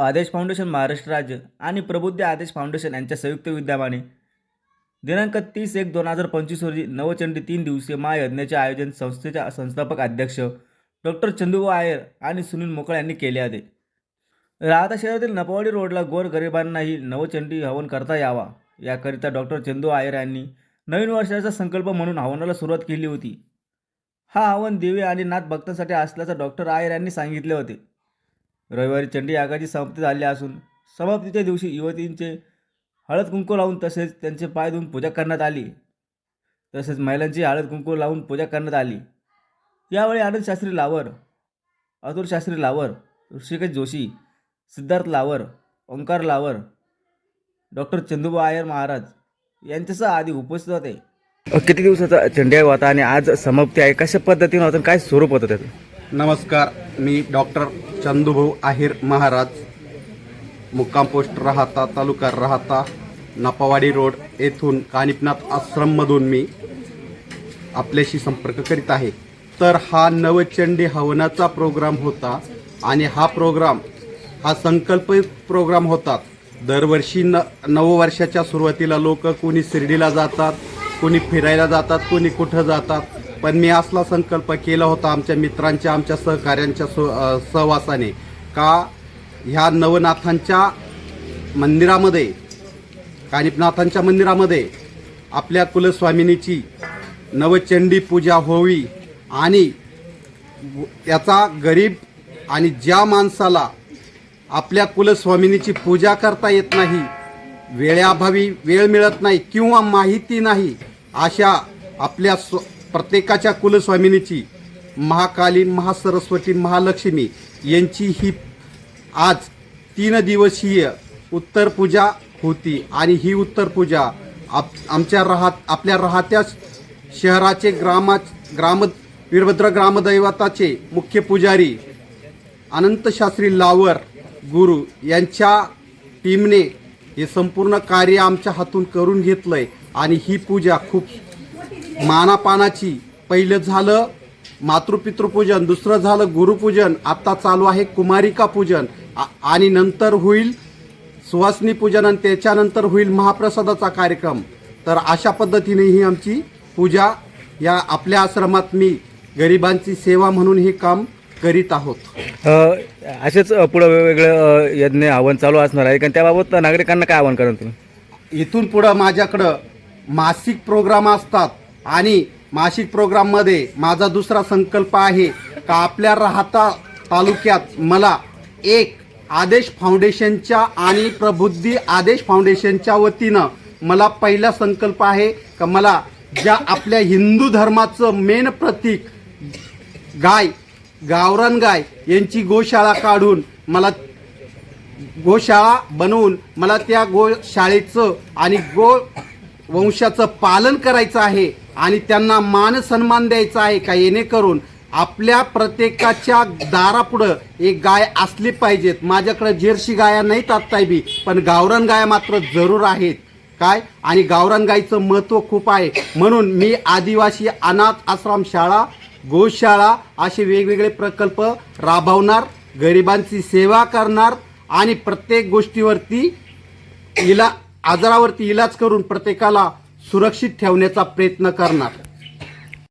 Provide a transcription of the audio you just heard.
आदेश फाउंडेशन महाराष्ट्र राज्य आणि प्रबुद्ध आदेश फाउंडेशन यांच्या संयुक्त विद्यमाने दिनांक तीस एक दोन हजार पंचवीस रोजी नवचंडी तीन दिवसीय महायज्ञाचे आयोजन संस्थेच्या संस्थापक अध्यक्ष डॉक्टर चंदूभाऊ आयर आणि सुनील मोकळ यांनी केले आहे राहता शहरातील नपवाडी रोडला गोर गरिबांनाही नवचंडी हवन करता यावा. याकरिता डॉक्टर चंदू आयर यांनी नवीन वर्षाचा संकल्प म्हणून हवनाला सुरुवात केली होती. हा हवन दिवे आणि नाथ भक्तांसाठी असल्याचं डॉक्टर आयर यांनी सांगितले होते. रविवारी चंडी यागाची समाप्ती झाली असून समाप्तीच्या दिवशी युवतींचे हळद कुंकू लावून तसेच त्यांचे पाय धुवून पूजा करण्यात आली. तसेच महिलांची हळद कुंकू लावून पूजा करण्यात आली. यावेळी आनंद शास्त्री लावर अतुल शास्त्री लावर ऋषिकेश जोशी सिद्धार्थ लावर ओंकार लावर डॉक्टर चंदूबा आयर महाराज यांच्यासह आधी उपस्थित होते. किती दिवसाचा चंडी होता आणि आज समाप्ती आहे? कशा पद्धतीनं होतं? काय स्वरूप होतं त्याचं? नमस्कार मी डॉक्टर चंदूभाऊ आहिर महाराज. मुक्काम पोस्ट राहता तालुका राहता नपावाडी रोड येथून कानिपनाथ आश्रममधून मी आपल्याशी संपर्क करीत आहे. तर हा नवचंडी हवनाचा प्रोग्राम होता आणि हा प्रोग्राम हा संकल्पित प्रोग्राम होता. दरवर्षी न नववर्षाच्या सुरुवातीला लोक कोणी शिर्डीला जातात कोणी फिरायला जातात कोणी कुठं जातात. पण मी असला संकल्प केला होता आमच्या मित्रांच्या आमच्या सहकाऱ्यांच्या सहवासाने. का ह्या नवनाथांच्या मंदिरामध्ये कानिपनाथांच्या मंदिरामध्ये आपल्या कुलस्वामिनीची नवचंडी पूजा होवी आणि याचा गरीब आणि ज्या माणसाला आपल्या कुलस्वामिनीची पूजा करता येत नाही वेळाभावी वेळ मिळत नाही किंवा माहिती नाही अशा आपल्या स्व प्रत्येकाच्या कुलस्वामिनीची महाकाली महासरस्वती महालक्ष्मी यांची ही आज तीन दिवसीय उत्तर पूजा होती. आणि ही उत्तर पूजा आप आमच्या राहत आपल्या राहत्या शहराचे ग्रामा ग्राम वीरभद्र ग्रामदैवताचे मुख्य पुजारी अनंतशास्त्री लावर गुरु यांच्या टीमने हे संपूर्ण कार्य आमच्या हातून करून घेतलं आहे आणि ही पूजा खूप मानापानाची पहिलं झालं मातृपितृपूजन दुसरं झालं गुरुपूजन आता चालू आहे कुमारिका पूजन. आणि नंतर होईल सुवासनी पूजन आणि त्याच्यानंतर होईल महाप्रसादाचा कार्यक्रम. तर अशा पद्धतीने ही आमची पूजा या आपल्या आश्रमात मी गरिबांची सेवा म्हणून हे काम करीत आहोत. असेच पुढं वेगवेगळे यज्ञ आव्हान चालू असणार आहे. कारण त्याबाबत नागरिकांना काय आव्हान करा तुम्ही? इथून पुढं माझ्याकडं मासिक प्रोग्राम असतात. आणि मासिक प्रोग्राममध्ये माझा दुसरा संकल्प आहे का आपल्या राहता तालुक्यात मला एक आदेश फाउंडेशनच्या आणि प्रबुद्धी आदेश फाउंडेशनच्या वतीनं मला पहिला संकल्प आहे का मला ज्या आपल्या हिंदू धर्माचं मेन प्रतीक गाय गावरान गाय यांची गोशाळा काढून मला गोशाळा बनवून मला त्या गोशाळेचं आणि गो वंशाचं पालन करायचं आहे आणि त्यांना मान सन्मान द्यायचा आहे का? येणेकरून आपल्या प्रत्येकाच्या दारापुढं एक गाय असली पाहिजेत. माझ्याकडे जेरशी गाया नाहीत आत्ताय बी पण गावरान गाया मात्र जरूर आहेत. काय? आणि गावरान गायीचं महत्त्व खूप आहे. म्हणून मी आदिवासी अनाथ आश्रम शाळा गोशाळा असे वेगवेगळे प्रकल्प राबवणार गरिबांची सेवा करणार आणि प्रत्येक गोष्टीवरती इला आजारावरती इलाज करून प्रत्येकाला सुरक्षित ठेवण्याचा प्रयत्न करणार.